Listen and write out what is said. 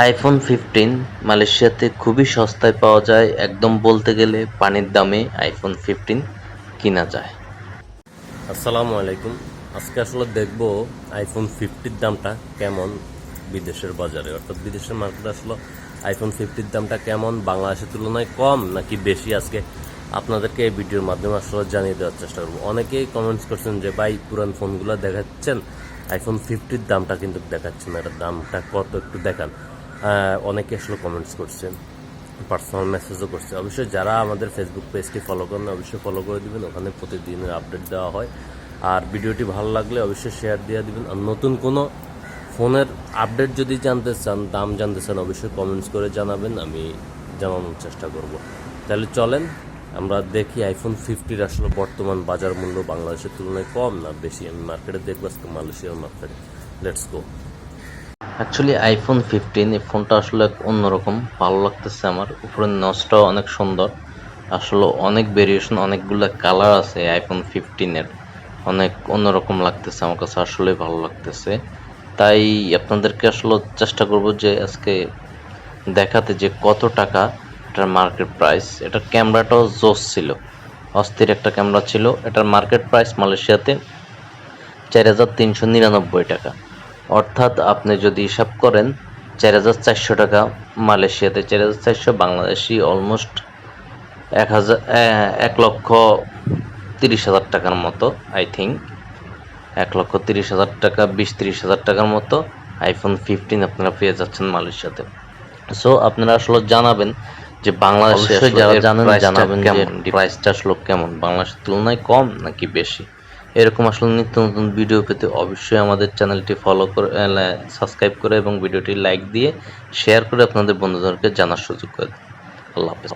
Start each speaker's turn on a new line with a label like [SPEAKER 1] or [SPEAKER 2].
[SPEAKER 1] IPhone fifteen মালয়েশিয়াতে খুবই সস্তায় পাওয়া যায়। একদম বলতে গেলে পানির দামে আইফোন ফিফটিন কিনা যায়।
[SPEAKER 2] আসসালামু আলাইকুম। আজকে আসলে দেখব আইফোন ফিফটির দামটা কেমন বিদেশের বাজারে। অর্থাৎ বিদেশের মার্কেটে আসলে আইফোন ফিফটির দামটা কেমন? বাংলাদেশের তুলনায় কম নাকি বেশি? আজকে আপনাদেরকে এই ভিডিওর মাধ্যমে আসলে জানিয়ে দেওয়ার চেষ্টা করব। অনেকেই কমেন্টস করছেন যে, ভাই, পুরান ফোনগুলো দেখাচ্ছেন? আইফোন ফিফটির দামটা কিন্তু দেখাচ্ছেন না। এটার দামটা কত একটু দেখান। অনেকে আসলে কমেন্টস করছেন পার্সোনাল মেসেজও করছে। অবশ্যই যারা আমাদের ফেসবুক পেজটি ফলো করেন, অবশ্যই ফলো করে দিবেন। ওখানে প্রতিদিনের আপডেট দেওয়া হয়। আর ভিডিওটি ভালো লাগলে অবশ্যই শেয়ার দিয়ে দিবেন। আর নতুন কোনো ফোনের আপডেট যদি জানতে চান, দাম জানতে চান, অবশ্যই কমেন্টস করে জানাবেন। আমি জানানোর চেষ্টা করব। তাহলে চলেন, আমরা দেখি আইফোন ফিফটির আসলে বর্তমান বাজার মূল্য বাংলাদেশের তুলনায় কম না বেশি? আমি মার্কেটে দেখব আজকে মালয়েশিয়ার মার্কেটে let's go
[SPEAKER 1] actually iPhone fifteen এই ফোনটা আসলে অন্যরকম, ভালো লাগতেছে আমার। উপরে নচটাও অনেক সুন্দর। আসলে অনেক ভেরিয়েশন অনেকগুলো কালার আছে আইফোন ফিফটিনের অনেক অন্যরকম লাগতেছে আমার কাছে আসলে ভালো লাগতেছে। তাই আপনাদেরকে আসলে চেষ্টা করব যে আজকে দেখাতে যে কত টাকা এটার মার্কেট প্রাইস এটার ক্যামেরাটাও জোস ছিল। অস্থির একটা ক্যামেরা ছিল। এটার মার্কেট প্রাইস মালয়েশিয়াতে চার হাজার তিনশো নিরানব্বই টাকা। অর্থাৎ আপনি যদি হিসাব করেন চার হাজার চারশো টাকা মালয়েশিয়াতে চার হাজার চারশো বাংলাদেশি অলমোস্ট এক হাজার এক লক্ষ তিরিশ হাজার টাকার মতো আই থিঙ্ক এক লক্ষ তিরিশ হাজার টাকা বিশ তিরিশ হাজার টাকার মতো আইফোন ফিফটিন আপনারা পেয়ে যাচ্ছেন মালয়েশিয়াতে সো আপনারা আসলে জানাবেন যে বাংলাদেশে যারা জানেন জানাবেন যে? প্রাইসটা আসলে কেমন বাংলাদেশের তুলনায় কম নাকি বেশি এরকম আসলে নিত্য নতুন ভিডিও পেতে অবশ্যই আমাদের চ্যানেলটি ফলো করে সাবস্ক্রাইব করে এবং ভিডিওটি লাইক দিয়ে শেয়ার করে আপনাদের বন্ধুদেরকে জানার সুযোগ করে দিন। আল্লাহ হাফেজ